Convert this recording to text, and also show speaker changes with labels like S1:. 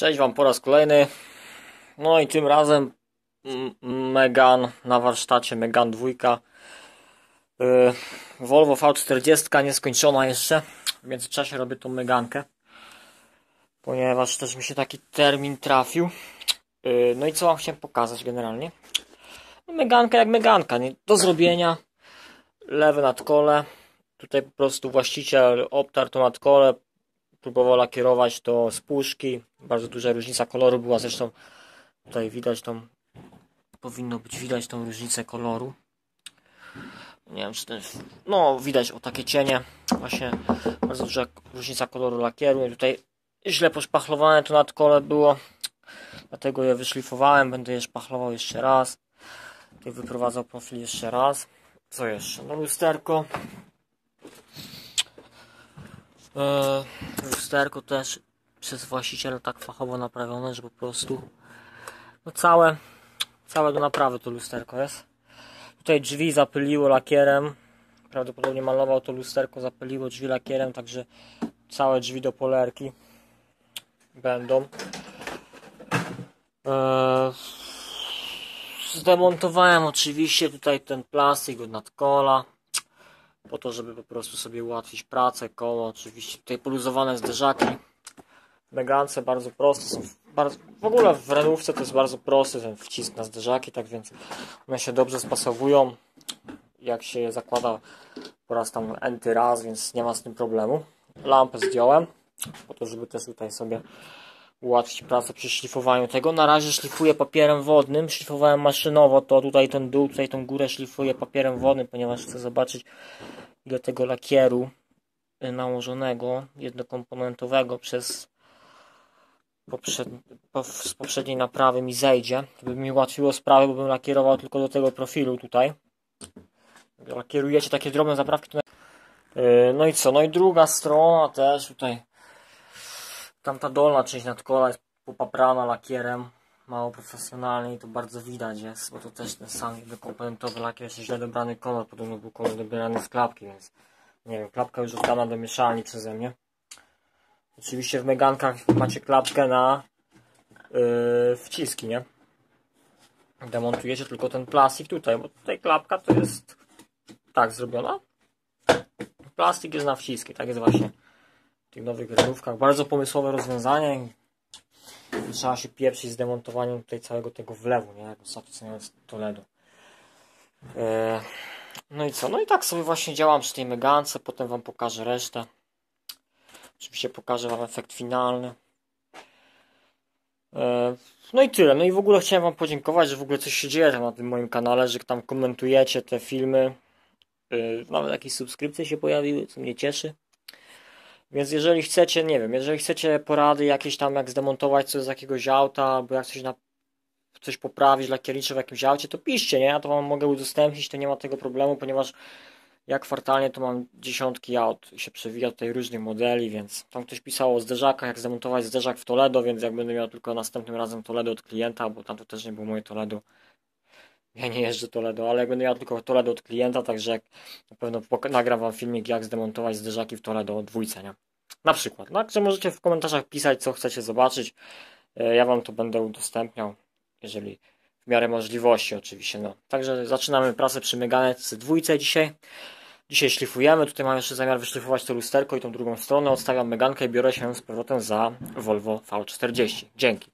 S1: Cześć Wam po raz kolejny. No i tym razem Megan na warsztacie, Megan 2. Yy, Volvo V40 nieskończona jeszcze. W międzyczasie robię tą Megankę. Ponieważ też mi się taki termin trafił. Yy, no i co Wam chciałem pokazać generalnie? No, Meganka jak Meganka, nie? do zrobienia. Lewe nadkole. Tutaj po prostu właściciel obtarł to nadkole, próbował lakierować to z puszki. Bardzo duża różnica koloru była, zresztą tutaj widać tą, powinno być widać tą różnicę koloru. Nie wiem, czy ten, no widać o takie cienie, właśnie bardzo duża różnica koloru lakieru. I tutaj źle poszpachlowane to nadkole było, dlatego je wyszlifowałem, będę je szpachlował jeszcze raz. Tutaj wyprowadzał profil jeszcze raz. Co jeszcze? No lusterko. Eee, lusterko też przez właściciela tak fachowo naprawione, że po prostu no całe, całe do naprawy to lusterko jest. Tutaj drzwi zapyliło lakierem. Prawdopodobnie malował to lusterko, zapyliło drzwi lakierem, także całe drzwi do polerki będą. Eee, zdemontowałem oczywiście tutaj ten plastik od nadkola po to, żeby po prostu sobie ułatwić pracę, koło, oczywiście tutaj poluzowane zderzaki. Megance bardzo proste są, bardzo, w ogóle w renówce to jest bardzo prosty ten wcisk na zderzaki, tak więc one się dobrze spasowują. Jak się je zakłada po raz tam enty raz, więc nie ma z tym problemu. Lampę zdjąłem po to, żeby też tutaj sobie ułatwić pracę przy szlifowaniu tego. Na razie szlifuję papierem wodnym, szlifowałem maszynowo, to tutaj ten dół, tutaj tą górę szlifuję papierem wodnym, ponieważ chcę zobaczyć ile tego lakieru nałożonego, jednokomponentowego przez poprzed, po, z poprzedniej naprawy mi zejdzie. By mi ułatwiło sprawę, bo bym lakierował tylko do tego profilu tutaj. Lakierujecie takie drobne zaprawki. Yy, no i co? No i druga strona też tutaj Tamta dolna część nadkola jest popaprana lakierem mało profesjonalnie i to bardzo widać jest, bo to też ten sam jakby komponentowy lakier jest źle dobrany kolor, podobno był kolor dobierany z klapki, więc nie wiem, klapka już oddana do mieszalni przeze mnie. Oczywiście w Megankach macie klapkę na yy, wciski, nie? Demontujecie tylko ten plastik tutaj, bo tutaj klapka to jest tak zrobiona. Plastik jest na wciski, tak jest właśnie tych nowych renówkach. Bardzo pomysłowe rozwiązanie. Trzeba się pieprzyć z demontowaniem tutaj całego tego wlewu, nie? Jak ostatnio Toledo. Eee, no i co? No i tak sobie właśnie działam przy tej Megance, potem Wam pokażę resztę. Oczywiście pokażę Wam efekt finalny. Eee, no i tyle. No i w ogóle chciałem Wam podziękować, że w ogóle coś się dzieje tam na tym moim kanale, że tam komentujecie te filmy. Eee, nawet jakieś subskrypcje się pojawiły, co mnie cieszy. Więc jeżeli chcecie, nie wiem, jeżeli chcecie porady jakieś tam, jak zdemontować coś z jakiegoś auta, albo jak coś na coś poprawić lakiernicze w jakimś aucie, to piszcie, nie? Ja to wam mogę udostępnić, to nie ma tego problemu, ponieważ jak kwartalnie to mam dziesiątki aut się przewija tutaj różnych modeli, więc tam ktoś pisał o zderzakach, jak zdemontować zderzak w Toledo, więc jak będę miał tylko następnym razem Toledo od klienta, bo tam to też nie było moje Toledo, ja nie jeżdżę Toledo, ale będę miał tylko Toledo od klienta, także na pewno nagram wam filmik, jak zdemontować zderzaki w Toledo od dwójce, nie? Na przykład. Także możecie w komentarzach pisać, co chcecie zobaczyć. E, ja wam to będę udostępniał, jeżeli w miarę możliwości oczywiście. No. Także zaczynamy pracę przy Meganece dwójce dzisiaj. Dzisiaj szlifujemy, tutaj mam jeszcze zamiar wyszlifować to lusterko i tą drugą stronę. Odstawiam Megankę i biorę się z powrotem za Volvo V40. Dzięki.